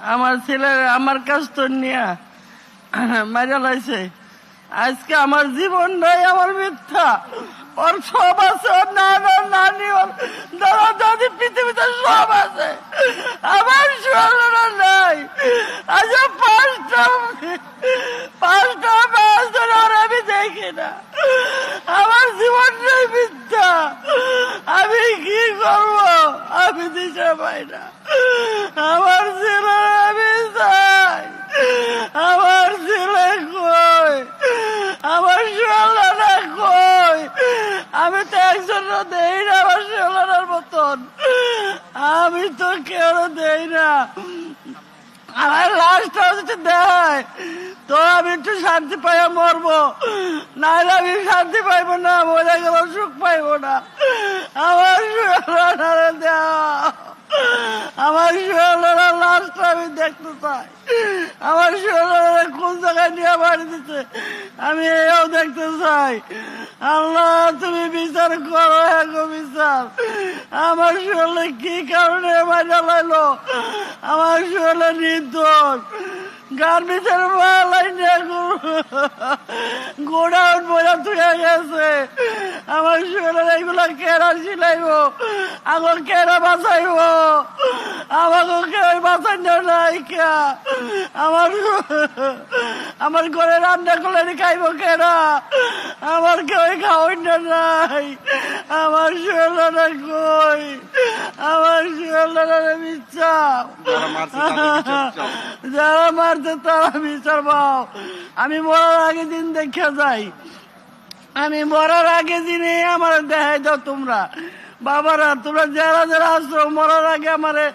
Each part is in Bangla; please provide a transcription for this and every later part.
আমার ছেলে আমার তো নিয়ে মারা আজকে আমার জীবন নাই, আমার মিথ্যা। ওর সব আছে, ওর নানা নানি, ওর দাদা দাদি পৃথিবীতে সব আছে। আমার নাই। আজ পাঁচটা পাঁচটা ধরে ওর আমি দেখি না। আমার জীবনটাই মিথ্যা আমি কি করব আমি দিশা পাই না। আমার ছেলে আমি চাই। আমার ছেলে কই? আমার সোলানা কই? আমি তো একজন দেই না আমার সোলানার মতন। আমি তো কেউ দেই না। আমার লাশটা হচ্ছে দেয় তো আমি একটু শান্তি পাই মরবো। নাহলে আমি শান্তি পাইবো না, মরে গেল সুখ পাইবো না। আমার ষোলাটা দেওয়া আমার ষোলার লাশটা আমি দেখতে চাই। আমার ষোলার কোন জায়গায় নিয়ে বাড়ি দিচ্ছে আমি এও দেখতে চাই। আল্লাহ, তুমি বিচার করো এগো বিচার। আমার শরীরে কি কারণে মারা লাগল আমার শরীরে নির্দোষ। গার্মেন্টের মালাই নিয়ে গোডাউন বোঝা তুলে গেছে। এইগুলা কেরা ছিলাইব? আমার কেরা বাঁচাইব? আমাকে কেউ বাঁচাইল নাই আমার আমার ঘরে রান্না করলে খাইব কেনা? আমার কেউ খাওয়াই নাই। আমার ষোলটা কই? আমার মিথ্যা বিচার চাও। যারা মারছে তারা বিচার পাও। আমি মরার আগে দিন দেখে যাই। আমি মরার আগে দিনে আমার দেখাই দাও তোমরা, বাবারা, তোমরা যারা যারা আসছো মরার আগে আমারে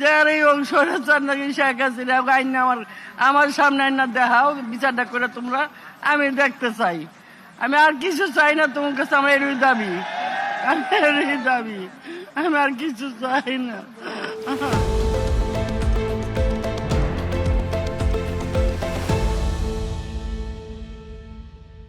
যার এই অংশটা চার নাকি শেখ আমার আমার সামনে আইনা দেখাও, বিচারটা করে তোমরা, আমি দেখতে চাই। আমি আর কিছু চাই না তোমার কাছে, আমার এরই দাবি। আমার এরই দাবি। আমি আর কিছু চাই না।